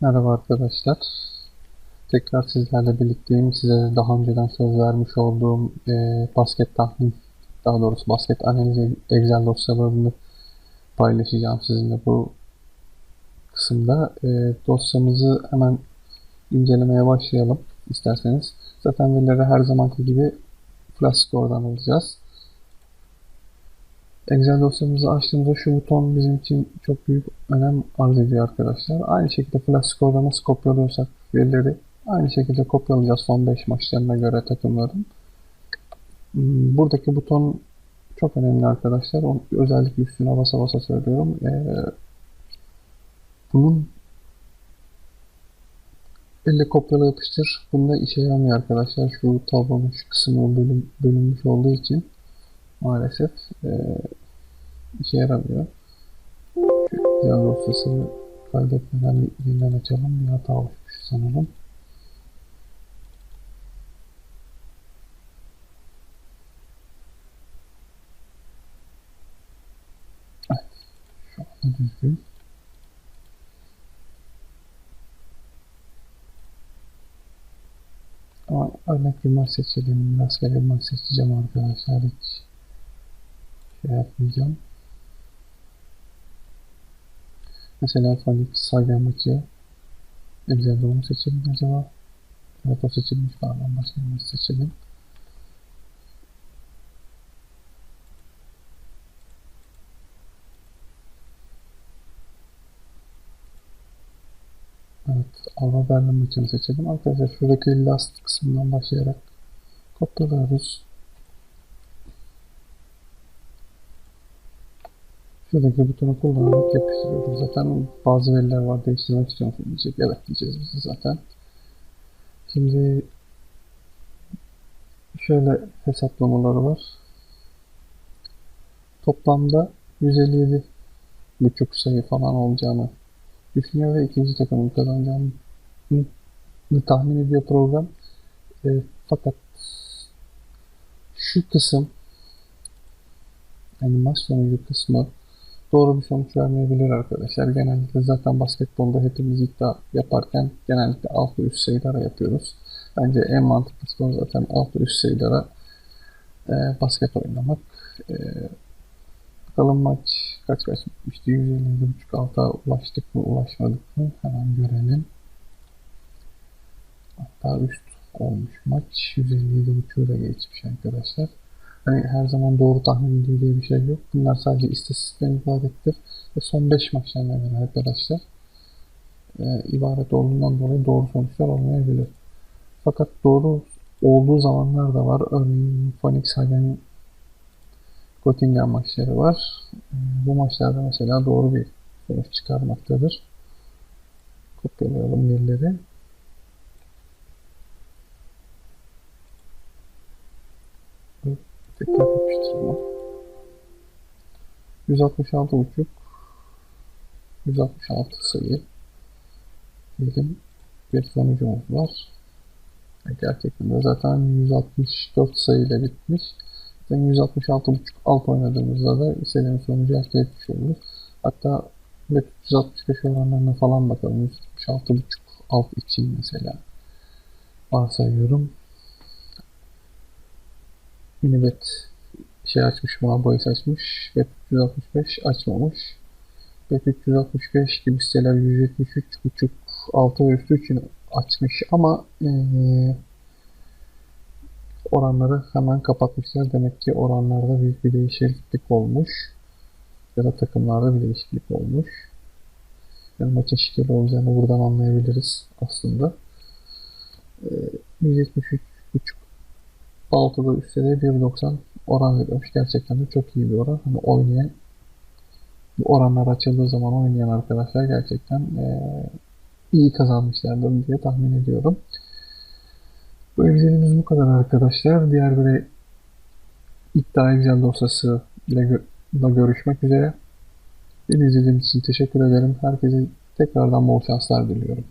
Merhaba arkadaşlar. Tekrar sizlerle birlikteyim. Size daha önceden söz vermiş olduğum e, basket tahmin, daha doğrusu basket analizi Excel dosyalarını paylaşacağım sizinle bu kısımda. E, dosyamızı hemen incelemeye başlayalım isterseniz. Zaten verileri her zamanki gibi Flash-Score'dan alacağız. Excel dosyamızı açtığımızda şu buton bizim için çok büyük önem arz ediyor arkadaşlar. Aynı şekilde Flash Score'da nasıl kopyalıyorsak verileri aynı şekilde kopyalayacağız son 5 maçlarına göre takımların. Hmm, buradaki buton çok önemli arkadaşlar. Özellikle üstüne basa basa söylüyorum. Ee, bunun elle kopyala yapıştır. Bunda işe yaramıyor arkadaşlar. Şu tablonun şu kısmı bölüm, bölünmüş olduğu için maalesef e, işe yaramıyor. Şu yan dosyasını kaydetmeden yeniden açalım. Bir hata olmuş sanırım. Evet, şu anda düzgün. Ama örnek bir maç seçelim. Rastgele bir maç seçeceğim arkadaşlar. Hiç şey yapmayacağım. Mesela Phoenix Saga maçı Excel'de onu seçelim acaba. Evet o seçilmiş pardon başka seçelim. Evet Alba Berlin maçını seçelim. Arkadaşlar şuradaki last kısmından başlayarak kopyalıyoruz. Şuradaki butonu kullanarak yapıştırıyoruz. Zaten bazı veriler var değiştirmek istiyorsunuz diyecek. Evet diyeceğiz biz zaten. Şimdi şöyle hesaplamaları var. Toplamda 157 buçuk sayı falan olacağını düşünüyor ve ikinci takımın kazanacağını tahmin ediyor program. E, fakat şu kısım yani sonucu kısmı doğru bir sonuç vermeyebilir arkadaşlar. Genellikle zaten basketbolda hepimiz iddia yaparken genellikle alt ve üst sayılara yapıyoruz. Bence en mantıklısı zaten alt ve üst sayılara e, basket oynamak. E, bakalım maç kaç kaç bitmişti? 157.5 alta ulaştık mı ulaşmadık mı? Hemen görelim. Hatta üst olmuş maç. 157.5'u da geçmiş arkadaşlar. Hani her zaman doğru tahmin diye bir şey yok. Bunlar sadece istatistikten ibarettir. Ve son 5 maçtan yani arkadaşlar e, ibaret olduğundan dolayı doğru sonuçlar olmayabilir. Fakat doğru olduğu zamanlar da var. Örneğin Phoenix Hagen Göttingen maçları var. E, bu maçlarda mesela doğru bir sonuç çıkarmaktadır. Kopyalayalım verileri. Tekrar yapıştırma. 166 buçuk 166 sayı diyelim bir sonucumuz var. Gerçekten de zaten 164 sayıyla bitmiş. Zaten 166 buçuk alt oynadığımızda da istediğimiz sonucu elde etmiş oluruz. Hatta 365 oranlarına falan bakalım. 166 buçuk alt için mesela varsayıyorum. Unibet şey açmış, Maboyes açmış. Web 365 açmamış. Web 365 gibi siteler 173.5 6 ve üstü için açmış ama ee, oranları hemen kapatmışlar. Demek ki oranlarda büyük bir değişiklik olmuş. Ya da takımlarda bir değişiklik olmuş. Yani maçın şikeli olacağını buradan anlayabiliriz aslında. E, 173.5 6'da üstte de 1.90 oran veriyormuş. Gerçekten de çok iyi bir oran. Hani oynayan bu oranlar açıldığı zaman oynayan arkadaşlar gerçekten e, iyi kazanmışlardır diye tahmin ediyorum. Bu Excel'imiz bu kadar arkadaşlar. Diğer bir iddia Excel dosyası ile görüşmek üzere. Beni izlediğiniz için teşekkür ederim. Herkese tekrardan bol şanslar diliyorum.